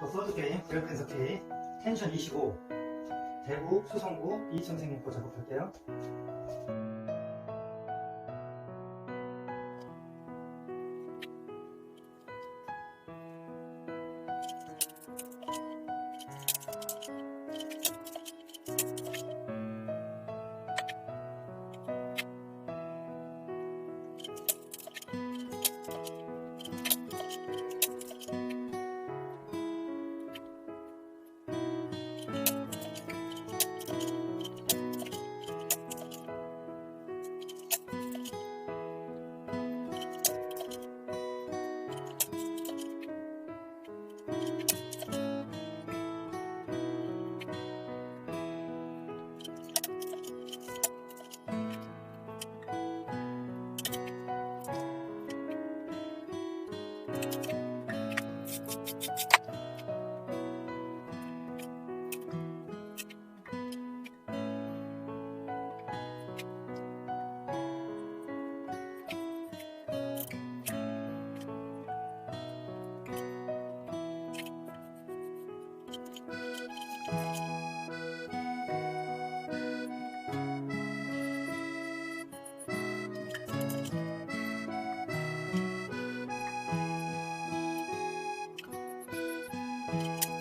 또 소드게임, 브레이크앤서키, 텐션 25, 대구, 수성구, 이천생님 거 작업할게요. you